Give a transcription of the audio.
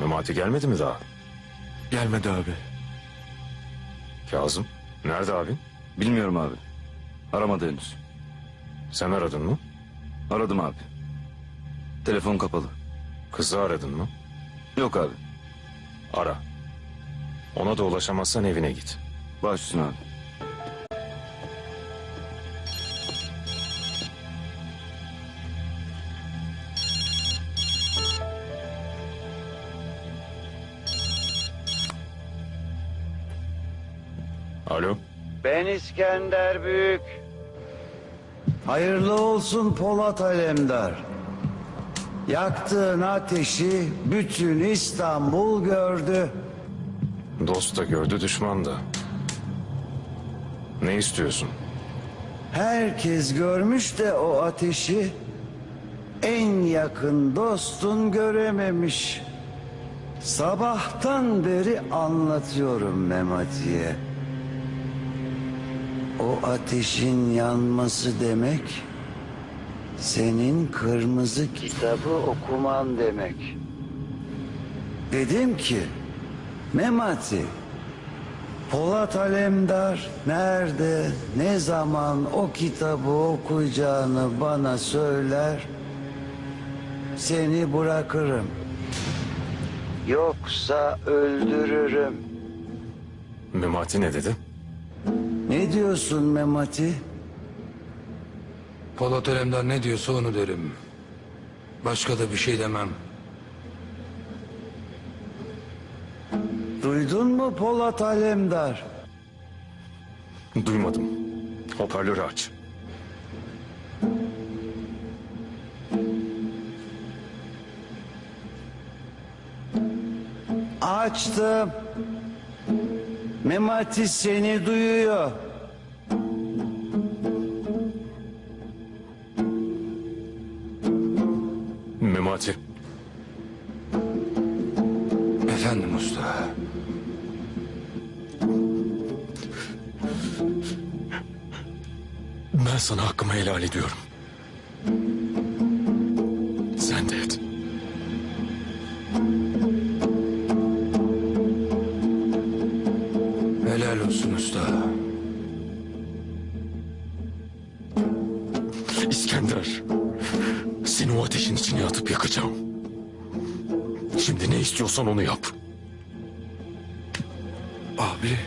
Memati gelmedi mi daha? Gelmedi abi. Kazım. Nerede abin? Bilmiyorum abi. Aramadı henüz. Sen aradın mı? Aradım abi. Telefon kapalı. Kızı aradın mı? Yok abi. Ara. Ona da ulaşamazsan evine git. Baş üstüne abi. Alo. Ben İskender Büyük. Hayırlı olsun Polat Alemdar. Yaktığın ateşi bütün İstanbul gördü. Dost da gördü düşman da. Ne istiyorsun? Herkes görmüş de o ateşi en yakın dostun görememiş. Sabahtan beri anlatıyorum Memati'ye. O ateşin yanması demek senin kırmızı kitabı okuman demek. Dedim ki Memati Polat Alemdar nerede, ne zaman o kitabı okuyacağını bana söyler, seni bırakırım. Yoksa öldürürüm. Memati ne dedi? Ne diyorsun Memati? Polat Alemdar ne diyorsa onu derim. Başka da bir şey demem. Duydun mu Polat Alemdar? Duymadım. Hoparlörü aç. Açtım. Memati seni duyuyor. Memati. Efendim usta. Ben sana hakkımı helal ediyorum. Sen de et. Helal olsun usta. İskender. Ateşin içine atıp yakacağım. Şimdi ne istiyorsan onu yap. Abi